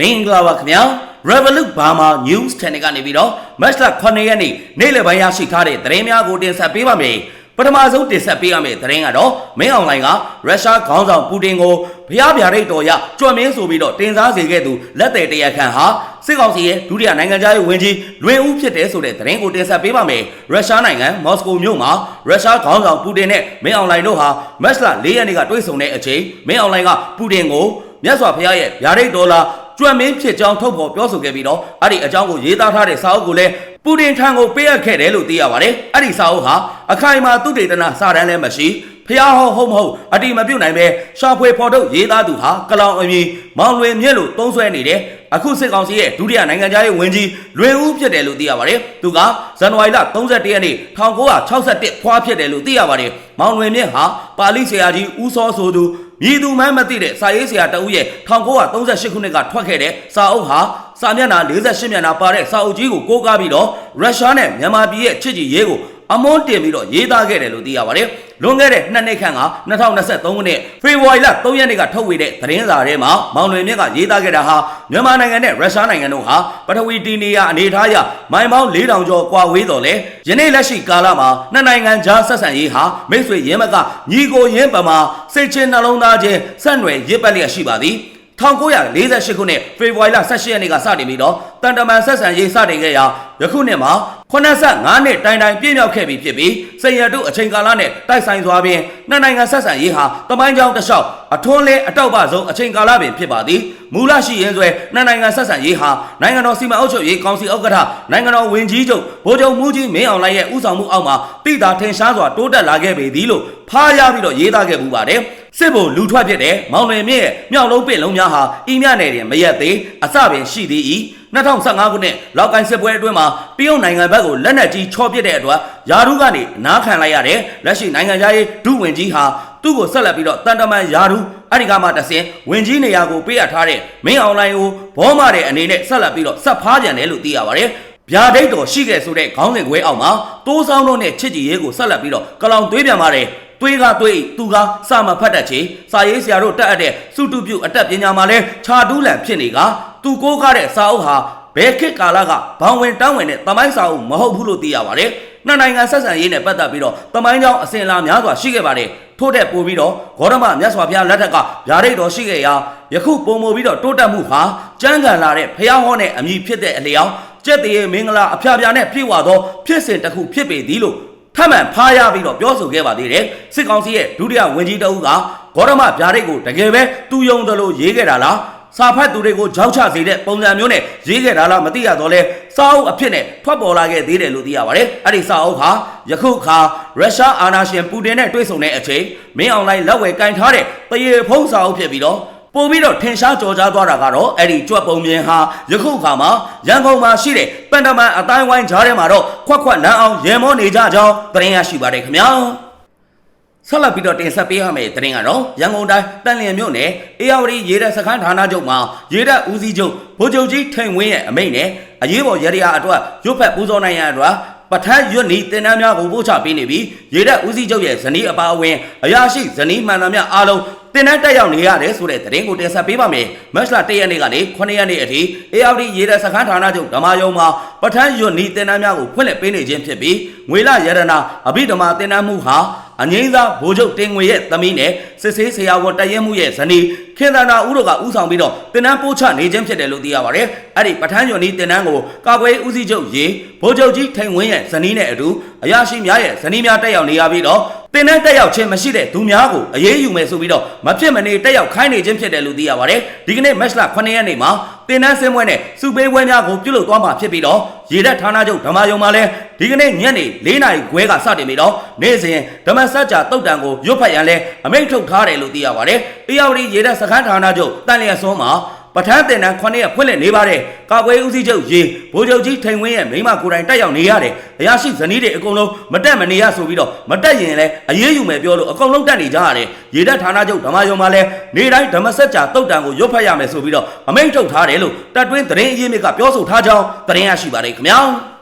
မင်္ဂလာပါခင်ဗျာ Revolut Burma News Channel ကနေပြီးတော့ Match လ9ရက်နေ့နေ့လယ်ပိုင်းရရှိထားတဲ့သတင်းများကိုတင်ဆက်ပေးပါမယ်ပထမဆုံးတင်ဆက်ပေးရမယ့်သတင်းကတော့မင်းအွန်လိုင်းကရုရှားခေါင်းဆောင်ပူတင်ကိုဖျားပြရိတ်တော်ရကြွမင်းဆိုပြီးတော့တင်စားစေခဲ့သူလက်သည်တရခန့်ဟာစစ်ကောင်စီရဲ့ဒုတိယနိုင်ငံသားရေးဝန်ကြီးလွင်ဦးဖြစ်တယ်ဆိုတဲ့သတင်းကိုတင်ဆက်ပေးပါမယ်ရုရှားနိုင်ငံမော်စကိုမြို့မှာရုရှားခေါင်းဆောင်ပူတင်နဲ့မင်းအွန်လိုင်းတို့ဟာမတ်လ၄ရက်နေ့ကတွေ့ဆုံတဲ့အချိန်မင်းအွန်လိုင်းကပူတင်ကိုမြတ်စွာဘုရားရဲ့ဗျာဒိတ်ဒေါ်လာ ကျွမ်းမင်းဖြစ်ကြောင်းထုတ်ဖော်ပြောဆိုခဲ့ပြီးတော့အဲ့ဒီအကြောင်းကိုရေးသားထားတဲ့စာအုပ်ကိုလည်း ပူတင်ထံကိုပေးအပ်ခဲ့တယ်လို့သိရပါတယ်။အဲ့ဒီစာအုပ်ဟာအခိုင်အမာသူတေသနာစာတမ်းလည်းမရှိဖျားဟောဟုတ်မဟုတ်အတိမပြုတ်နိုင်ပဲရှာဖွေဖော်ထုတ်ရေးသားသူဟာကလောင်အမည်မောင်လွင်မြင့်လို့သုံးဆွဲနေတယ်။အခုစစ်ကောင်စီရဲ့ဒုတိယနိုင်ငံသားရေးဝန်ကြီးလွင်ဦးဖြစ်တယ်လို့သိရပါတယ်။သူကဇန်နဝါရီလ31ရက်နေ့1961ဖွားဖြစ်တယ်လို့သိရပါတယ်။မောင်လွင်မြင့်ဟာပါဠိဆရာကြီးဦးစောဆိုသူမြည်သူမှန်းမသိတဲ့စာရေးဆရာတဦးရဲ့1938ခုနှစ်ကထွက်ခဲ့တဲ့စာအုပ်ဟာ စာမျက်နှာ48မျက်နှာပါတဲ့စာအုပ်ကြီးကိုကိုးကားပြီးတော့ရုရှားနဲ့မြန်မာပြည်ရဲ့ချစ်ကြည်ရေးကိုအမွန်းတင်ပြီးတော့ရေးသားခဲ့တယ်လို့သိရပါတယ်။လွန်ခဲ့တဲ့နှစ်နှစ်ခန့်က2023ခုနှစ်ဖေဖော်ဝါရီလ3ရက်နေ့ကထုတ်ဝေတဲ့သတင်းစာထဲမှာမောင်လွင်မြင့်ကရေးသားခဲ့တာဟာမြန်မာနိုင်ငံနဲ့ရုရှားနိုင်ငံတို့ဟာပထဝီတီနီယာအနေထားအရမိုင်ပေါင်း4000ကျော်ကွာဝေးတော်လဲယနေ့လက်ရှိကာလမှာနှစ်နိုင်ငံကြားဆက်ဆံရေးဟာမိတ်ဆွေရင်းမကညီကိုရင်းပမာစိတ်ချင်းနှလုံးသားချင်းဆက်နွယ်ရစ်ပတ်လျက်ရှိပါသည် 1948ခုနှစ်ဖေဖော်ဝါရီလ18ရက်နေ့ကစတင်ပြီးတော့တန်တမန်ဆက်ဆံရေးစတင်ခဲ့ရာယခုနှစ်မှာ85နှစ်တိုင်တိုင်ပြည့်မြောက်ခဲ့ပြီဖြစ်ပြီးစင်ရတုအချိန်ကာလနဲ့တိုက်ဆိုင်စွာဖြင့်နှစ်နိုင်ငံဆက်ဆံရေးဟာတမိုင်းကြောင်းတစ်လျှောက်အထွန်းလဲအတောက်ပဆုံးအချိန်ကာလပင်ဖြစ်ပါသည်မူလရှိရင်းဆွဲနှစ်နိုင်ငံဆက်ဆံရေးဟာနိုင်ငံတော်စီမံအုပ်ချုပ်ရေးကောင်စီဥက္ကဋ္ဌနိုင်ငံတော်ဝန်ကြီးချုပ်ဗိုလ်ချုပ်မှုကြီးမင်းအောင်လှိုင်ရဲ့ဦးဆောင်မှုအောက်မှာတိတာထင်ရှားစွာတိုးတက်လာခဲ့ပေသည်လို့ဖားရပြီးတော့ရေးသားခဲ့ပူပါတယ် စစ်ဘုံလူထွက်ဖြစ်တဲ့မောင်လွင်မြင့်ရဲ့မြောက်လုံးပင်လုံးများဟာဤမြနယ်တွင်မရက်သေးအစပင်ရှိသေး၏2015ခုနှစ်လောက်ကိုင်းစစ်ပွဲအတွင်းမှာတရုတ်နိုင်ငံဘက်ကိုလက်နက်ကြီးချော့ပစ်တဲ့အတွက်ယာရုကနေနားခံလိုက်ရတဲ့လက်ရှိနိုင်ငံသားရေးဒုဝန်ကြီးဟာသူ့ကိုဆက်လက်ပြီးတော့တန်တမန်ယာရုအဲ့ဒီကမှတဆင်ဝင်ကြီးနေရာကိုပေးအပ်ထားတဲ့မင်းအောင်လိုင်းကိုဘောမတဲ့အနေနဲ့ဆက်လက်ပြီးတော့ဆက်ဖားကြံတယ်လို့သိရပါတယ်ဗျာဒိတ်တော်ရှိခဲ့ဆိုတဲ့ခေါင်းစဉ်ခွဲအောက်မှာတိုးဆောင်တို့နဲ့ချစ်ကြည်ရေးကိုဆက်လက်ပြီးတော့ကလောင်သွေးပြန်ပါတယ် တွေးကတွေးသူကစာမဖတ်တတ်ချေစာရေးဆရာတို့တက်အပ်တဲ့စုတုပြုအတက်ပညာမှာလဲခြာတူးလန်ဖြစ်နေကသူကိုးကားတဲ့စာအုပ်ဟာဘယ်ခေတ်ကာလကဘောင်ဝင်တောင်းဝင်တဲ့တမိုင်းစာအုပ်မဟုတ်ဘူးလို့သိရပါတယ်နှစ်နိုင်ငံဆက်ဆံရေးနဲ့ပတ်သက်ပြီးတော့တမိုင်းကြောင်းအစဉ်အလာများစွာရှိခဲ့ပါတယ်ထို့တဲ့ပို့ပြီးတော့ဂေါရမမြတ်စွာဘုရားလက်ထက်ကဗျာဒိတ်တော်ရှိခဲ့ရာယခုပုံမပြီးတော့တိုးတက်မှုဟာကြမ်းကန်လာတဲ့ဖျားဟောနဲ့အမိဖြစ်တဲ့အလျောင်းကျက်တရေမင်္ဂလာအဖျားဖျားနဲ့ပြည့်ဝသောဖြစ်စဉ်တစ်ခုဖြစ်ပေသည်လို့ ထပ်မံဖားရပြီးတော့ပြောဆိုခဲ့ပါသေးတယ်စစ်ကောင်စီရဲ့ဒုတိယဝန်ကြီးတအုပ်ကဂေါရမဗျာဒိတ်ကိုတကယ်ပဲသူယုံတယ်လို့ရေးခဲ့တာလားစာဖတ်သူတွေကိုကြောက်ချစေတဲ့ပုံစံမျိုးနဲ့ရေးခဲ့တာလားမသိရတော့လဲစာအုပ်အဖြစ်နဲ့ထွက်ပေါ်လာခဲ့သေးတယ်လို့သိရပါတယ်။အဲ့ဒီစာအုပ်ဟာယခုအခါရုရှားအာဏာရှင်ပူတင်နဲ့တွေ့ဆုံတဲ့အချိန်မင်းအွန်လိုင်းလက်ဝယ်ကင်ထားတဲ့တရေဖုံးစာအုပ်ဖြစ်ပြီးတော့ ပို့ပြီးတော့ထင်ရှားကြော်ကြားသွားတာကတော့အဲ့ဒီကြွက်ပုံမြင်ဟာယခုအခါမှာရန်ကုန်မှာရှိတဲ့ပန်တမန်အတိုင်းဝိုင်းကြားထဲမှာတော့ခွက်ခွက်လမ်းအောင်ရေမောနေကြကြောင်းသတင်းရရှိပါတယ်ခင်ဗျာ။ဆက်လက်ပြီးတော့တင်ဆက်ပေးရမယ့်သတင်းကတော့ရန်ကုန်တိုင်းတန်လျင်မြို့နယ်အေယာဝတီရေတပ်စခန်းဌာနချုပ်မှာရေတပ်ဦးစီးချုပ်ဗိုလ်ချုပ်ကြီးထိန်ဝင်းရဲ့အမိန့်နဲ့အရေးပေါ်ရရအတွက်ရွတ်ဖက်ပူဇော်နိုင်ရန်အတွက်ပထတ်ရွတ်နီတင်တန်းများကိုပို့ချပေးနေပြီးရေတပ်ဦးစီးချုပ်ရဲ့ဇနီးအပါအဝင်အရာရှိဇနီးမှန်သားများအားလုံး တင်တန်းတက်ရောက်နေရတယ်ဆိုတဲ့သတင်းကိုတင်ဆက်ပေးပါမယ်။မတ်လ၁ရက်နေ့ကနေ9ရက်နေ့အထိအေယာဝတီရေတပ်စခန်းဌာနချုပ်ဓမ္မယုံမှာပထတ်ရွတ်နီတင်တန်းများကိုဖွင့်လှစ်ပေးနေခြင်းဖြစ်ပြီးငွေလရတနာအဘိဓမ္မာတင်တန်းမှုဟာအငိမ့်သားဗိုလ်ချုပ်တင်ငွေရဲ့သမီးနဲ့ စစ်ဆေးဆရာဝန်တရင်မှုရဲ့ဇနီးခင်သန္တာဦးတို့ကဥဆောင်ပြီးတော့တင်နန်းပို့ချနေခြင်းဖြစ်တယ်လို့သိရပါတယ်။အဲ့ဒီပထန်းညွန်နီတင်နန်းကိုကာကွယ်ဦးစီးချုပ်ရေဗိုလ်ချုပ်ကြီးထိန်ဝင်းရဲ့ဇနီးနဲ့အတူအရာရှိများရဲ့ဇနီးများတက်ရောက်နေရပြီးတော့တင်နန်းတက်ရောက်ခြင်းမရှိတဲ့သူများကိုအရေးယူမယ်ဆိုပြီးတော့မဖြစ်မနေတက်ရောက်ခိုင်းနေခြင်းဖြစ်တယ်လို့သိရပါတယ်။ဒီကနေ့မတ်လ9ရက်နေ့မှာတင်နန်းစင်းပွဲနဲ့စုပေးပွဲများကိုပြုလုပ်သွားမှာဖြစ်ပြီးတော့ရေတပ်ဌာနချုပ်ဓမ္မယုံမှာလည်းဒီကနေ့ညနေ၄နာရီခွဲကစတင်ပြီးတော့နေ့စဉ်ဓမ္မစကြာတုတ်တန်ကိုရွတ်ဖတ်ရန်လဲအမိန့်ထုတ်ထားတယ်လို့သိရပါတယ်။အေယာဝတီရေတပ်စခန်းဌာနချုပ်တန်လျက်စွန်းမှာပထန်းတင်တန်း9ရက်ဖွင့်လှစ်နေပါတယ်။ကာကွယ်ဦးစီးချုပ်ရေဗိုလ်ချုပ်ကြီးထိန်ဝင်းရဲ့မိမကိုယ်တိုင်တက်ရောက်နေရတယ်။အရာရှိဇနီးတွေအကုန်လုံးမတက်မနေရဆိုပြီးတော့မတက်ရင်လည်းအရေးယူမယ်ပြောလို့အကုန်လုံးတက်နေကြရတယ်။ရေတပ်ဌာနချုပ်ဓမ္မယုံမှာလည်းနေတိုင်းဓမ္မစကြာတုတ်တန်ကိုရွတ်ဖတ်ရမယ်ဆိုပြီးတော့အမိန့်ထုတ်ထားတယ်လို့တပ်တွင်းသတင်းအရင်းမြစ်ကပြောဆိုထားကြောင်းသတင်းရရှိပါတယ်ခင်ဗျာ။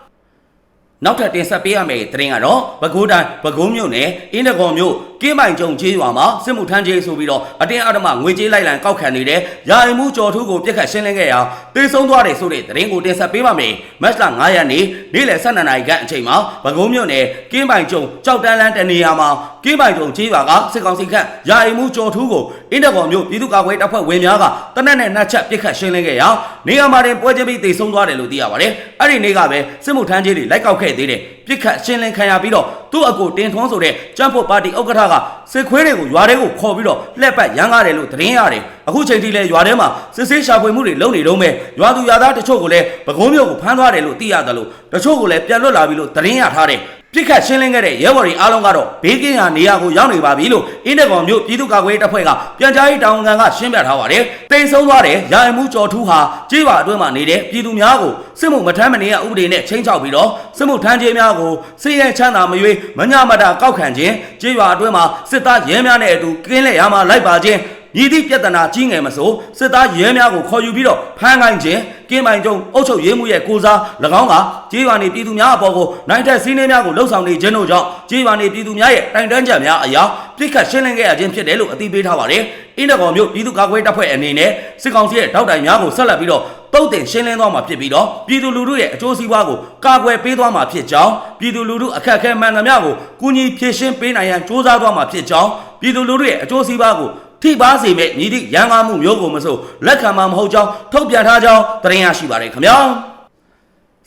နောက်ထပ်တင်ဆက်ပေးရမယ့်သတင်းကတော့ပဲခူးတိုင်းပဲခူးမြို့နယ်အင်းတကောမြို့ ကင်းပိုင်ကြုံကျေးရွာမှာစစ်မှုထမ်းကျေးဆိုပြီးတော့အတင်းအဓမ္မငွေကြေးလိုက်လံကောက်ခံနေတဲ့ရာအိမ်မှုကျော်ထူးကိုပြစ်ခတ်ရှင်းလင်းခဲ့ရာတေဆုံးသွားတယ်ဆိုတဲ့သတင်းကိုတင်ဆက်ပေးပါမယ်မတ်လ9ရက်နေ့နေ့လယ်12နာရီခန့်အချိန်မှာပဲခူးမြို့နယ်ကင်းပိုင်ကြုံကြောက်တန်းလန်းတနေရာမှာကင်းပိုင်ကြုံကျေးရွာကစစ်ကောင်စီခန့်ရာအိမ်မှုကျော်ထူးကိုအင်တကော်မြို့ပြည်သူ့ကာကွယ်တပ်ဖွဲ့ဝင်များကတနက်နဲ့နှက်ချက်ပြစ်ခတ်ရှင်းလင်းခဲ့ရာနေရာမှာတင်ပွဲချင်းပြီးတေဆုံးသွားတယ်လို့သိရပါတယ်အဲ့ဒီနေ့ကပဲစစ်မှုထမ်းကျေးတွေလိုက်ကောက်ခဲ့သေးတယ်ပြစ်ခတ်ရှင်းလင်းခံရပြီးတော့သူ့အကိုတင်ထွန်းဆိုတဲ့ကျန်းဖို့ပါတီဥက္ကဋ္ဌကစစ်ခွေးတွေကိုရွာထဲကိုခေါ်ပြီးတော့လှက်ပတ်ရမ်းကားတယ်လို့သတင်းရတယ်အခုချိန်ထိလဲရွာထဲမှာစစ်ဆေးရှာဖွေမှုတွေလုပ်နေတော့မဲ့ရွာသူရွာသားတချို့ကိုလည်းပကုံးမြို့ကိုဖမ်းသွားတယ်လို့သိရတယ်လို့တချို့ကိုလည်းပြန်လွတ်လာပြီလို့သတင်းရထားတယ် ပြစ်ခတ်ရှင်းလင်းခဲ့တဲ့ရဲဘော်တွေအားလုံးကတော့ဘေးကင်းရာနေရာကိုရောက်နေပါပြီလို့အင်းတကောင်မြို့ပြည်သူ့ကာကွယ်ရေးတပ်ဖွဲ့ကပြန်ကြားရေးတာဝန်ခံကရှင်းပြထားပါတယ်။တိမ်ဆုံးသွားတဲ့ရာအိမ်မှုကျော်ထူးဟာကြေးပါအတွင်းမှာနေတဲ့ပြည်သူများကိုစစ်မှုမထမ်းမနေရဥပဒေနဲ့ချင်းချောက်ပြီးတော့စစ်မှုထမ်းခြင်းများကိုစည်ရဲချမ်းသာမရွေးမညမတာကောက်ခံခြင်းကြေးပါအတွင်းမှာစစ်သားရဲများနဲ့အတူကင်းလက်ရမှာလိုက်ပါခြင်း ညီသည့်ပြဿနာကြီးငယ်မဆိုစစ်သားရဲများကိုခေါ်ယူပြီးတော့ဖမ်းခိုင်းခြင်းကင်းပိုင်ကျုံအုပ်ချုပ်ရေးမှုရဲ့ကိုစား၎င်းကကြေးရွာနေပြည်သူများအပေါ်ကိုနိုင်တဲ့စီးနှင်းများကိုလှုပ်ဆောင်နေခြင်းတို့ကြောင့်ကြေးရွာနေပြည်သူများရဲ့တိုင်တန်းချက်များအရာပြစ်ခတ်ရှင်းလင်းခဲ့ရခြင်းဖြစ်တယ်လို့အသိပေးထားပါတယ်။အင်းတကော်မြို့ပြည်သူ့ကာကွယ်တပ်ဖွဲ့အနေနဲ့စစ်ကောင်စီရဲ့ထောက်တိုင်များကိုဆက်လက်ပြီးတော့တုတ်တင်ရှင်းလင်းသွားမှာဖြစ်ပြီးတော့ပြည်သူလူထုရဲ့အကျိုးစီးပွားကိုကာကွယ်ပေးသွားမှာဖြစ်ကြောင်းပြည်သူလူထုအခက်အခဲမှန်သမျှကိုကူညီဖြည့်ရှင်းပေးနိုင်ရန်စ조사သွားမှာဖြစ်ကြောင်းပြည်သူလူထုရဲ့အကျိုးစီးပွားကို ထိပါစေမဲ့ညီတိရန်ကားမှုမျိုးကိုမဆိုလက်ခံမှာမဟုတ်ကြောင်းထုတ်ပြန်ထားကြောင်းသတင်းရရှိပါတယ်ခင်ဗျာ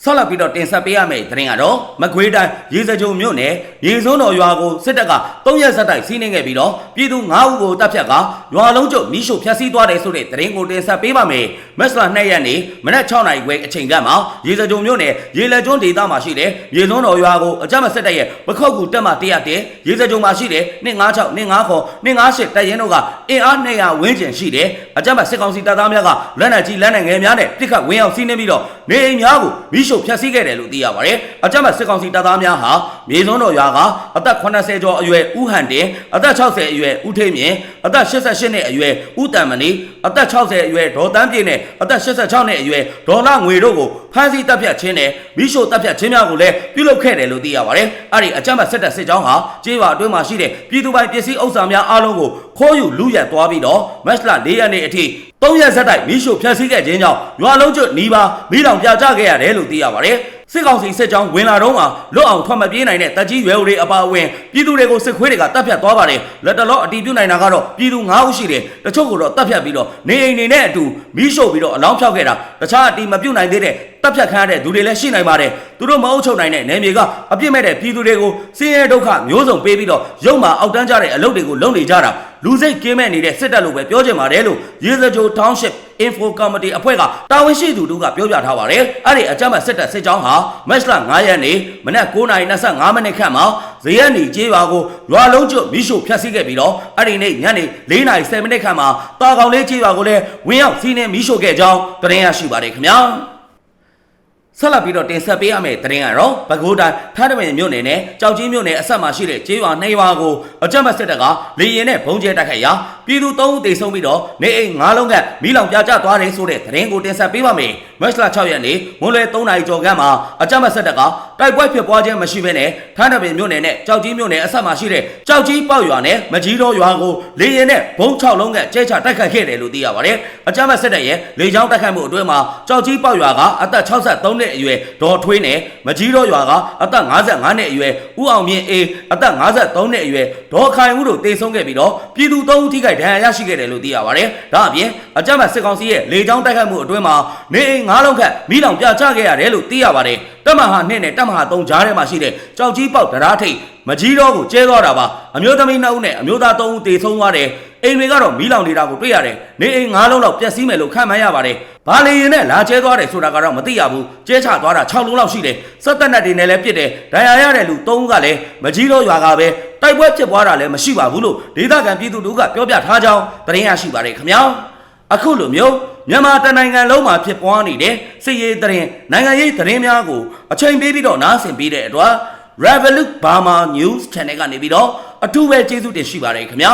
ဆက်လက်ပြီးတော့တင်ဆက်ပေးရမယ့်သတင်းကတော့မကွေးတိုင်းရေစကြုံမြို့နယ်ရေစုံတော်ရွာကိုစစ်တပ်က၃ရက်ဆက်တိုက်စီးနှင်းခဲ့ပြီးတော့ပြည်သူ၅ဦးကိုတပ်ဖြတ်ကရွာလုံးကျုပ်မိရှုဖျက်ဆီးသွားတယ်ဆိုတဲ့သတင်းကိုတင်ဆက်ပေးပါမယ်။မက်စလာ2ရက်နေ့မနက်6နာရီခွဲအချိန်ကမှရေစကြုံမြို့နယ်ရေလက်ကျွန်းဒေသမှာရှိတဲ့ရေစုံတော်ရွာကိုအကြမ်းမစစ်တပ်ရဲ့ပခောက်ကူတက်မှ100တဲ့ရေစကြုံမှာရှိတဲ့256 259 258တပ်ရင်းတို့ကအင်အား200ဝန်းကျင်ရှိတယ်။အကြမ်းမစစ်ကောင်စီတပ်သားများကလက်နက်ကြီးလက်နက်ငယ်များနဲ့ပစ်ခတ်ဝင်ရောက်စီးနှင်းပြီးတော့ နေအိမ်များကိုမိရှုဖျက်ဆီးခဲ့တယ်လို့သိရပါတယ်။အကြမ်းမစစ်ကောင်စီတပ်သားများဟာမြေစုံတော်ရွာကအသက်80ကျော်အရွယ်ဦးဟန်တင်အသက်60အရွယ်ဦးထိန်မြင့်အသက်88နှစ်အရွယ်ဦးတန်မဏီအသက်60အရွယ်ဒေါ်တန်းပြည့်နဲ့အသက်86နှစ်အရွယ်ဒေါ်လာငွေတို့ကို ဖမ်းဆီးတပ်ဖြတ်ခြင်းနဲ့မိရှုတပ်ဖြတ်ခြင်းများကိုလည်းပြုလုပ်ခဲ့တယ်လို့သိရပါတယ်။အဲ့ဒီအကြမ်းမစစ်တပ်စစ်ကြောင်းဟာကျေးရွာအတွင်းမှာရှိတဲ့ပြည်သူပိုင်ပစ္စည်းဥစ္စာများအားလုံးကိုခိုးယူလူရက်သွားပြီးတော့မက်စလာ၄ရက်နေ့အထိ၃ရက်ဆက်တိုက်မိရှုဖျက်ဆီးခဲ့ခြင်းကြောင့်ရွာလုံးကျွတ်နီးပါးမိလောင်ပြကြခဲ့ရတယ်လို့သိရပါတယ်။ စစ်ကောင်စီစစ်ကြောင်းဝင်လာတော့မှလွတ်အောင်ထွက်မပြေးနိုင်တဲ့တပ်ကြီးရွယ်ဦးတွေအပါအဝင်ပြည်သူတွေကိုစစ်ခွေးတွေကတပ်ဖြတ်သွားပါတယ်လက်တလောအတီးပြုတ်နိုင်တာကတော့ပြည်သူ9ဦးရှိတယ်တချို့ကိုတော့တပ်ဖြတ်ပြီးတော့နေအိမ်နေနဲ့အတူမီးရှို့ပြီးတော့အလောင်းဖြောက်ခဲ့တာတခြားအတီးမပြုတ်နိုင်သေးတဲ့တပ်ဖြတ်ခံရတဲ့သူတွေလည်းရှိနိုင်ပါတယ်သူတို့မအုပ်ချုပ်နိုင်တဲ့နယ်မြေကအပြစ်မဲ့တဲ့ပြည်သူတွေကိုစင်းရဲဒုက္ခမျိုးစုံပေးပြီးတော့ရုံမှာအောက်တန်းကြတဲ့အလုပ်တွေကိုလုပ်နေကြတာလူစိတ်ကင်းမဲ့နေတဲ့စစ်တပ်လို့ပဲပြောချင်ပါတယ်လို့ရေစကြို Township Info Committee အဖွဲ့ကတာဝန်ရှိသူတို့ကပြောပြထားပါတယ်အဲ့ဒီအကြမ်းဖက်စစ်တပ်စစ်ကြောင်းဟာမက်စလာ9ရက်နေ့မနက်9:25မိနစ်ခန့်မှာဇရက်နီကျေးရွာကိုရွာလုံးကျွတ်မိရှို့ဖျက်ဆီးခဲ့ပြီးတော့အဲ့ဒီနေ့ညနေ4:10မိနစ်ခန့်မှာတာကောင်လေးကျေးရွာကိုလည်းဝင်းရောက်စီးနှင်းမိရှို့ခဲ့ကြောင်းသတင်းရရှိပါတယ်ခင်ဗျာ ဆက်လက်ပြီးတော့တင်ဆက်ပေးရမယ့်သတင်းကတော့ပဲခူးတိုင်းဖားတမင်မြို့နယ်နဲ့ကြောက်ကြီးမြို့နယ်အဆက်မှာရှိတဲ့ကျေးရွာနှစ်ရွာကိုအကြမ်းဖက်စစ်တပ်ကလေရင်နဲ့ဘုံကျဲတိုက်ခိုက်ရာပြည်သူ၃ဦးသေဆုံးပြီးတော့နေအိမ်၅လုံးကမိလောင်ပြကျသွားတယ်ဆိုတဲ့သတင်းကိုတင်ဆက်ပေးပါမယ်။မတ်လ6ရက်နေ့မွန်းလွဲ3နာရီကျော်ခန့်မှာအကြမ်းဖက်စစ်တပ်ကတိုက်ပွဲဖြစ်ပွားခြင်းမရှိဘဲနဲ့ဖားတမင်မြို့နယ်နဲ့ကြောက်ကြီးမြို့နယ်အဆက်မှာရှိတဲ့ကြောက်ကြီးပေါက်ရွာနဲ့မကြီးတော်ရွာကိုလေရင်နဲ့ဘုံ6လုံးကကျဲချတိုက်ခိုက်ခဲ့တယ်လို့သိရပါတယ်။အကြမ်းဖက်စစ်တပ်ရဲ့လေကြောင်းတိုက်ခိုက်မှုအတွင်းမှာကြောက်ကြီးပေါက်ရွာကအသက်63နှစ်အရွယ်ဒေါ်ထွေးနဲ့မကြီးတော်ရွာကအသက်55နှစ်အရွယ်ဦးအောင်မြင့်အေးအသက်53နှစ်အရွယ်ဒေါ်ခိုင်ဦးတို့တေဆုံးခဲ့ပြီးတော့ပြည်သူ3ဦးထိခိုက်ဒဏ်ရာရရှိခဲ့တယ်လို့သိရပါတယ်။ဒါအပြင်အကြမ်းဖက်စစ်ကောင်စီရဲ့လေကြောင်းတိုက်ခိုက်မှုအတွင်းမှာနေအိမ်၅လုံးခန့်မိလောင်ပြချခဲ့ရတယ်လို့သိရပါတယ်။တပ်မဟာ2နဲ့တပ်မဟာ3ကြားထဲမှာရှိတဲ့ကြောက်ကြီးပေါက်တရားထိတ်မကြီးတော်ကိုကျဲသွားတာပါအမျိုးသမီး2ဦးနဲ့အမျိုးသား3ဦးတေဆုံးသွားတယ် အိမ်တွေကတော့မီးလောင်နေတာကိုတွေ့ရတယ်နေအိမ်၅လုံးလောက်ပျက်စီးမယ်လို့ခန့်မှန်းရပါတယ်ဘာလီရင်နဲ့လာကျဲသွားတယ်ဆိုတာကတော့မသိရဘူးကျဲချသွားတာ6လုံးလောက်ရှိတယ်စက်တက်နက်တွေနဲ့လည်းပြစ်တယ်ဒဏ်ရာရတဲ့လူ3ဦးကလည်းမကြီးတော်ရွာကပဲတိုက်ပွဲဖြစ်ပွားတာလည်းမရှိပါဘူးလို့ဒေသခံပြည်သူတို့ကပြောပြထားကြောင်းသတင်းရရှိပါတယ်ခင်ဗျာအခုလိုမျိုးမြန်မာတနိုင်ငံလုံးမှာဖြစ်ပွားနေတဲ့စစ်ရေးသတင်းနိုင်ငံရေးသတင်းများကိုအချိန်ပေးပြီးတော့နားဆင်ပေးတဲ့အတွက် Revolut Burma News Channel ကနေပြီးတော့အထူးပဲကျေးဇူးတင်ရှိပါတယ်ခင်ဗျာ